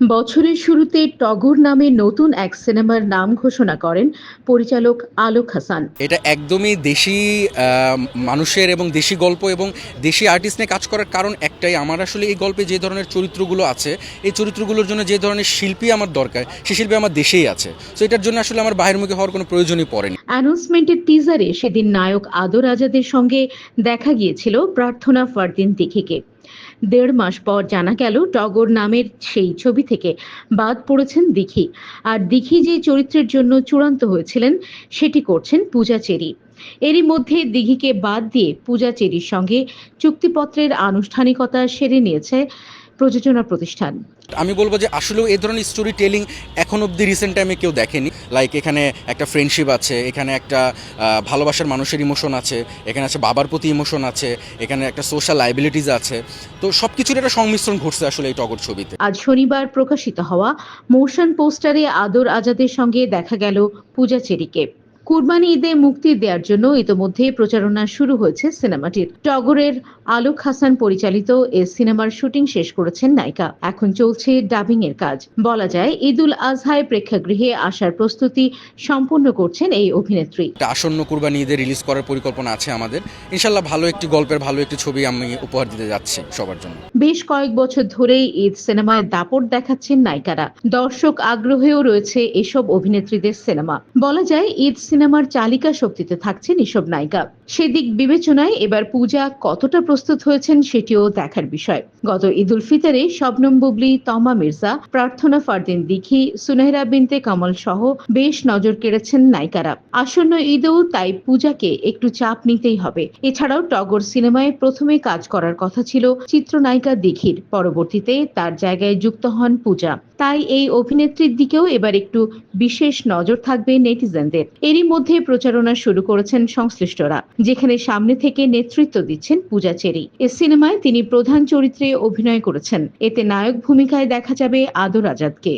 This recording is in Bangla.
বছরের শুরুতে টগর নামে নতুন এক সিনেমার নাম ঘোষণা করেন পরিচালক আলোক হাসান। এটা একদমই দেশি মানুষের এবং দেশি গল্প এবং দেশি আর্টিস্ট নিয়ে কাজ করার কারণ একটাই। আমার আসলে এই গল্পে যে ধরনের চরিত্রগুলো আছে এই চরিত্রগুলোর জন্য যে ধরনের শিল্পী আমার দরকার সে শিল্পী আমার দেশেই আছে। তো এটার জন্য আসলে আমার বাইরের মুখে হওয়ার কোনো প্রয়োজনই পড়েনি। অ্যানাউন্সমেন্টের টিজারে সেদিন নায়ক আদর আজাদের সঙ্গে দেখা গিয়েছিল প্রার্থনা ফারদিন দিঘিকে দেড় মাস পর জানা গেল টগর নামের সেই ছবি থেকে বাদ পড়েছেন দিঘি। আর দিঘি যে চরিত্রের জন্য চূড়ান্ত হয়েছিলেন, সেটি করছেন পূজা চেরি। এরই মধ্যে দিঘিকে বাদ দিয়ে পূজা চেরির সঙ্গে চুক্তিপত্রের আনুষ্ঠানিকতা সেরে নিয়েছে প্রযোজনা প্রতিষ্ঠান। আমি বলব যে আসলেও এই ধরনের স্টোরি টেলিং এখন অব্দি রিসেন্ট টাইমে কেউ দেখেনি। লাইক এখানে একটা ফ্রেন্ডশিপ আছে এখানে একটা ভালোবাসার মানুষের ইমোশন আছে এখানে আছে বাবার প্রতি ইমোশন আছে এখানে একটা সোশ্যাল লাইবিলিটিস আছে। তো সব কিছুর একটা সংমিশ্রণ ঘটছে আসলে এই টগর ছবিতে। আজ শনিবার প্রকাশিত হওয়া মোশন পোস্টারে আদর আজাদের সঙ্গে দেখা গেল পূজা চেরিকে। কুরবানি ঈদে মুক্তি দেওয়ার জন্য ইতোমধ্যে প্রচারণা শুরু হয়েছে সিনেমাটির। টগরের আলোক হাসান পরিচালিত এ সিনেমার শুটিং শেষ করেছেন নায়িকা। এখন চলছে ডাবিং এর কাজ। বলা যায় ঈদুল আজহায় প্রেক্ষাগৃহে আসার প্রস্তুতি সম্পন্ন করছেন এই অভিনেত্রী। আসন্ন কুরবানি ঈদে রিলিজ করার পরিকল্পনা আছে আমাদের। ইনশাল্লাহ ভালো একটি গল্পের ভালো একটি ছবি আমি উপহার দিতে যাচ্ছি সবার জন্য। বেশ কয়েক বছর ধরেই ঈদ সিনেমায় দাপট দেখাচ্ছেন নায়িকারা। দর্শক আগ্রহেও রয়েছে এসব অভিনেত্রীদের সিনেমা। বলা যায় ঈদ সিনেমার চালিকা শক্তিতে থাকছেন এসব নায়িকা। সেদিক বিবেচনায় এবার পূজা কতটা প্রস্তুত হয়েছেন সেটিও দেখার বিষয়। গত ঈদুল ফিতরে শবনম বুবলি তমা মির্জা, প্রার্থনা ফারদিন দিঘি, সুনেহরা বিনতে কমল সহ বেশ নজর কেড়েছেন নায়িকারা। আসন্ন ঈদেও তাই পূজাকে একটু চাপ নিতেই হবে। এছাড়াও টগর সিনেমায় প্রথমে কাজ করার কথা ছিল চিত্রনায়িকা দিঘির, পরবর্তীতে তার জায়গায় যুক্ত হন পূজা। তাই এই অভিনেত্রীর দিকেও এবার একটু বিশেষ নজর থাকবে নেটিজেনদের। এরই মধ্যে প্রচারণা শুরু করেছেন সংশ্লিষ্টরা, যেখানে সামনে থেকে নেতৃত্ব দিচ্ছেন পূজা চেরি। এ সিনেমায় তিনি প্রধান চরিত্রে অভিনয় করেছেন। এতে নায়ক ভূমিকায় দেখা যাবে আদর আজাদকে।